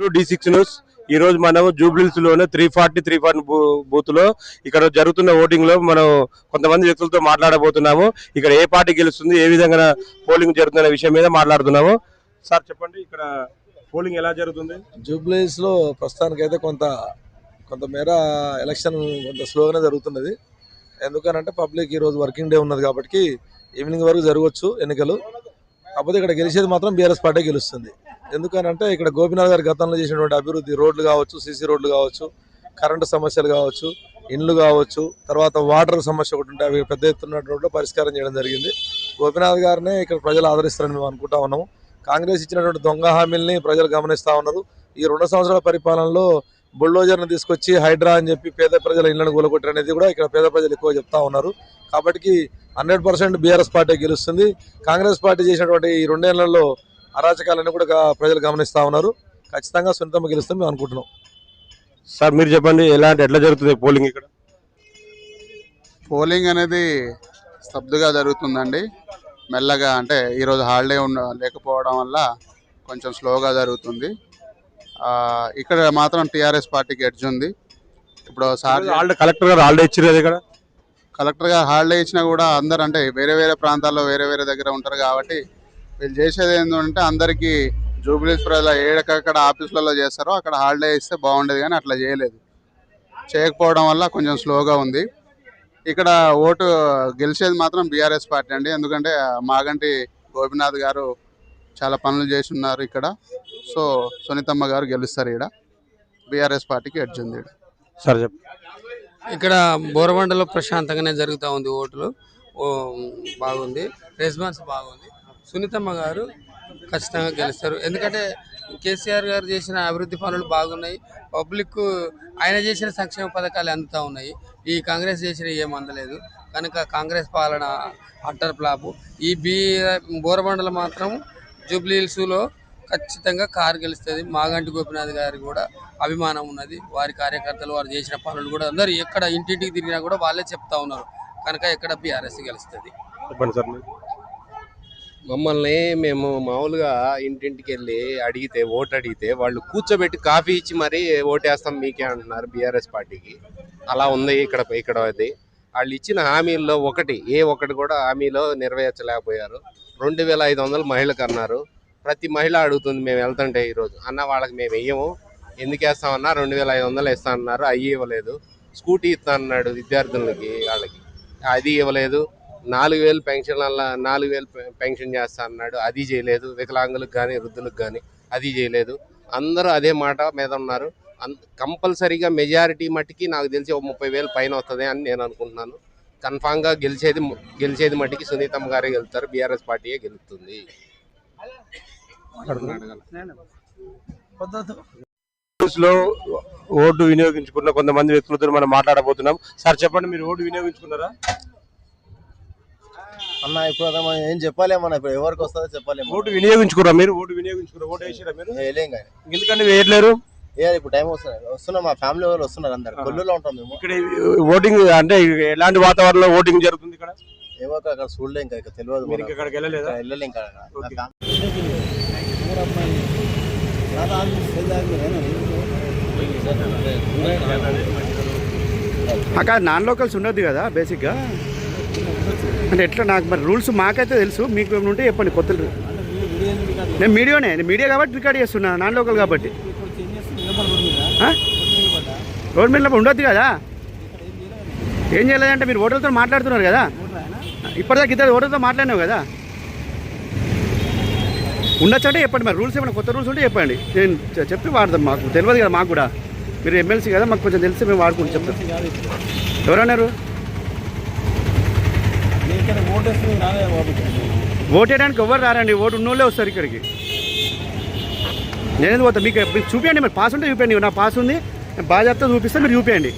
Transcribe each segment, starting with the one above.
D six news ఈ రోజు మనం జూబ్లీస్లోనే త్రీ ఫార్టీ త్రీ ఫార్టీ బూత్లో ఇక్కడ జరుగుతున్న ఓటింగ్లో మనం కొంతమంది వ్యక్తులతో మాట్లాడబోతున్నాము. ఇక్కడ ఏ పార్టీ గెలుస్తుంది ఏ విధంగా పోలింగ్ జరుగుతున్న విషయం మీద మాట్లాడుతున్నాము. సార్ చెప్పండి ఇక్కడ పోలింగ్ ఎలా జరుగుతుంది? జూబ్లీస్లో ప్రస్తుతానికైతే కొంత కొంతమేర ఎలక్షన్ కొంత స్లోగానే జరుగుతున్నది. ఎందుకనంటే పబ్లిక్ ఈ రోజు వర్కింగ్ డే ఉన్నది కాబట్టి ఈవినింగ్ వరకు జరగవచ్చు ఎన్నికలు. కాకపోతే ఇక్కడ గెలిచేది మాత్రం బీఆర్ఎస్ పార్టీ గెలుస్తుంది. ఎందుకనంటే ఇక్కడ గోపినాథ్ గారి గతంలో చేసినటువంటి అభివృద్ధి రోడ్లు కావచ్చు సీసీ రోడ్లు కావచ్చు కరెంటు సమస్యలు కావచ్చు ఇండ్లు కావచ్చు తర్వాత వాటర్ సమస్య ఒకటి ఉంటే అవి పెద్ద ఎత్తున పరిష్కారం చేయడం జరిగింది. గోపినాథ్ గారినే ఇక్కడ ప్రజలు ఆదరిస్తారని మేము అనుకుంటా ఉన్నాము. కాంగ్రెస్ ఇచ్చినటువంటి దొంగ హామీల్ని ప్రజలు గమనిస్తా ఉన్నారు. ఈ రెండు సంవత్సరాల పరిపాలనలో బుల్డోజర్ని తీసుకొచ్చి హైడ్రా అని చెప్పి పేద ప్రజల ఇళ్ళను కూలగొట్టారు అనేది కూడా ఇక్కడ పేద ప్రజలు ఎక్కువ చెప్తా ఉన్నారు. కాబట్టి హండ్రెడ్ పర్సెంట్ బీఆర్ఎస్ పార్టీ గెలుస్తుంది. కాంగ్రెస్ పార్టీ చేసినటువంటి ఈ రెండేళ్ళలో అరాచకాలను కూడా ప్రజలు గమనిస్తా ఉన్నారు. ఖచ్చితంగా సునీతమ్మ గెలుస్తాం మేము అనుకుంటున్నాం. సార్ మీరు చెప్పండి ఎలాంటి ఎట్లా జరుగుతుంది పోలింగ్ ఇక్కడ? పోలింగ్ అనేది స్తబ్దుగా జరుగుతుందండి. మెల్లగా అంటే ఈరోజు హాలిడే ఉన్న లేకపోవడం వల్ల కొంచెం స్లోగా జరుగుతుంది. ఆ, ఇక్కడ మాత్రం టీఆర్ఎస్ పార్టీకి ఎడ్జ్ ఉంది. ఇప్పుడు సార్ ఆల్రెడీ కలెక్టర్ గారు ఆల్రెడీ ఇచ్చిరేది ఇక్కడ? కలెక్టర్ గారు హాలిడే ఇచ్చినా కూడా అందరు అంటే వేరే వేరే ప్రాంతాల్లో వేరే వేరే దగ్గర ఉంటారు కాబట్టి వీళ్ళు చేసేది ఏంటంటే అందరికీ జూబ్లీస్ ప్రజల ఏడకక్కడ ఆఫీసులలో చేస్తారో అక్కడ హాలిడే ఇస్తే బాగుండేది కానీ అట్లా చేయలేదు. చేయకపోవడం వల్ల కొంచెం స్లోగా ఉంది. ఇక్కడ ఓటు గెలిచేది మాత్రం బీఆర్ఎస్ పార్టీ అండి. ఎందుకంటే మాగంటి గోపినాథ్ గారు చాలా పనులు చేసి ఉన్నారు ఇక్కడ. సో సునీతమ్మ గారు గెలుస్తారు ఇక్కడ బీఆర్ఎస్ పార్టీకి ఎడ్జ్ ఉంది ఈడ. సార్ చెప్పండి ఇక్కడ బోరబండలో ప్రశాంతంగానే జరుగుతూ ఉంది ఓట్లు. ఓ బాగుంది. రెస్పాన్స్ బాగుంది. సునీతమ్మ గారు ఖచ్చితంగా గెలుస్తారు. ఎందుకంటే కేసీఆర్ గారు చేసిన అభివృద్ధి పనులు బాగున్నాయి. పబ్లిక్ ఆయన చేసిన సంక్షేమ పథకాలు అందుతూ ఉన్నాయి. ఈ కాంగ్రెస్ చేసిన ఏం అందలేదు. కనుక కాంగ్రెస్ పాలన అట్టర్ ప్లాపు ఈ బీ బోరబండలు మాత్రం జూబ్లీ హిల్స్లో ఖచ్చితంగా కారు గెలుస్తుంది. మాగంటి గోపినాథ్ గారి కూడా అభిమానం ఉన్నది. వారి కార్యకర్తలు వారు చేసిన పనులు కూడా అందరూ ఎక్కడ ఇంటింటికి తిరిగినా కూడా వాళ్ళే చెప్తా ఉన్నారు. కనుక ఎక్కడ బీఆర్ఎస్ గెలుస్తుంది. చెప్పండి సార్ మమ్మల్ని మేము మామూలుగా ఇంటింటికి వెళ్ళి అడిగితే ఓటు అడిగితే వాళ్ళు కూర్చోబెట్టి కాఫీ ఇచ్చి మరీ ఓటేస్తాం మీకే అంటున్నారు బీఆర్ఎస్ పార్టీకి. అలా ఉంది ఇక్కడ ఇక్కడ అది. వాళ్ళు ఇచ్చిన హామీల్లో ఒకటి ఏ ఒకటి కూడా హామీలో నెరవేర్చలేకపోయారు. రెండు వేల ఐదు వందలు మహిళకు అన్నారు. ప్రతి మహిళ అడుగుతుంది మేము వెళ్తుంటే ఈరోజు. అన్న వాళ్ళకి మేము వెయ్యము. ఎందుకు వేస్తామన్నా? రెండు వేల ఐదు వందలు ఇస్తా అన్నారు. అవి ఇవ్వలేదు. స్కూటీ ఇస్తా అన్నాడు విద్యార్థులకి వాళ్ళకి. అది ఇవ్వలేదు. నాలుగు వేలు పెన్షన్ వల్ల నాలుగు వేలు పెన్షన్ చేస్తా అన్నాడు. అది చేయలేదు. వికలాంగులకు కానీ వృద్ధులకు కానీ అది చేయలేదు. అందరూ అదే మాట మీద ఉన్నారు. కంపల్సరీగా మెజారిటీ మట్టికి నాకు తెలిసి ఒక ముప్పై వేలు పైన వస్తుంది అని నేను అనుకుంటున్నాను. కన్ఫామ్గా గెలిచేది గెలిచేది మట్టికి సునీతమ్మ గారే గెలుస్తారు బీఆర్ఎస్ పార్టీయే గెలుస్తుంది లో ఓటు వినియోగించుకున్న కొంతమంది వ్యక్తులతో మనం మాట్లాడబోతున్నాం. సార్ చెప్పండి మీరు ఓటు వినియోగించుకున్నారా? అన్న ఇప్పుడు అదే మనం ఏం చెప్పలేమన్న ఇప్పుడు ఎవరికి వస్తుందో చెప్పలేము ఓటు వినియోగించుకురా మీరు? ఓటు వినియోగించుకురా? ఓటు వేసిరా మీరు? వేయలేం కానీ ఎందుకంటే వేయట్లేరు? ఏ ఇప్పుడు టైం వస్తుంది. వస్తున్నాం మా ఫ్యామిలీ వాళ్ళు వస్తున్నారు అందరు. కొల్లులో ఉంటాం మేము. ఇక్కడ ఓటింగ్ అంటే ఎలాంటి వాతావరణంలో ఓటింగ్ జరుగుతుంది ఇక్కడ? ఏమో అక్కడ చూడలేం ఇంకా ఇక్కడ తెలియదు మీరు మనకు. ఇంకా అక్కడికి వెళ్ళలేదా? వెళ్ళలేం ఇంకా. ఓకే. అక్కడ నాన్ లోకల్స్ ఉండొద్దు కదా బేసిక్గా. అంటే ఎట్లా నాకు మరి రూల్స్ మాకైతే తెలుసు మీకు ఏమైనా ఉంటే చెప్పండి కొత్త నేను మీడియానే నేను మీడియా కాబట్టి రికార్డ్ చేస్తున్నా నాన్ లోకల్ కాబట్టి. రోడ్ మీద ఉండొద్దు కదా? ఏం చేయలేదంటే మీరు ఓటర్లతో మాట్లాడుతున్నారు కదా? ఇప్పటిదాకా ఇద్దరు ఓటర్లతో మాట్లాడినావు కదా? ఉండొచ్చు అంటే చెప్పండి మరి రూల్స్ ఏమైనా కొత్త రూల్స్ ఉంటే చెప్పండి. నేను చెప్పి వాడదాం మాకు తెలియదు కదా మాకు కూడా. మీరు ఎమ్మెల్సీ కదా మాకు కొంచెం తెలిసి మేము వాడుకుంటూ చెప్తాం ఎవరన్నారు? ఓటు? వేయడానికి ఎవరు రారండి? ఓటు ఉన్నోళ్ళే వస్తారు ఇక్కడికి. నేనేది పోతా? మీకు మీకు చూపించండి మరి పాస్ ఉంటే చూపించండి నా పాస్ ఉంది నేను బాగా చెప్తా చూపిస్తే మీరు చూపించండి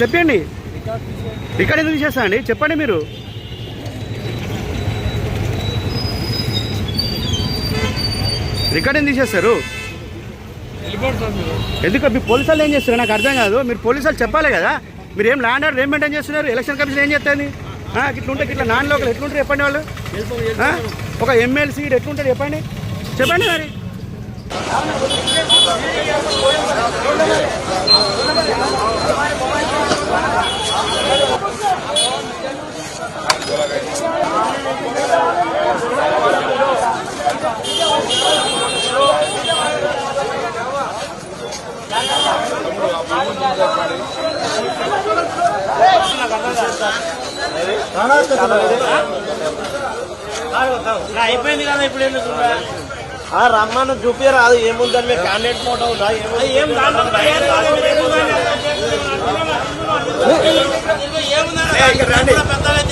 చెప్పండి. రికార్డ్ ఎందుకు చేస్తా అండి చెప్పండి మీరు. రికార్డ్ ఎందుకు చేస్తారు ఎందుకు? మీ పోలీసు వాళ్ళు ఏం చేస్తారు? నాకు అర్థం కాదు. మీరు పోలీసు వాళ్ళు చెప్పాలి కదా. మీరు ఏం ల్యాండ్ ఆర్డర్ ఏం మెయింటైన్ చేస్తున్నారు? ఎలక్షన్ కమిషన్ ఏం చేస్తుంది? ఇట్లా ఉంటే ఇట్లా నాన్ లోకల్ ఎట్లుంటారు చెప్పండి వాళ్ళు? ఒక ఎమ్మెల్సీ ఎట్లుంటారు చెప్పండి? చెప్పండి మరి. అయిపోయింది కదా ఇప్పుడు ఎందుకు రమ్మను చూపిరాదు ఏముందని మీ క్యాండిడేట్ ఫోటో ఉందా ఏం ఏముందని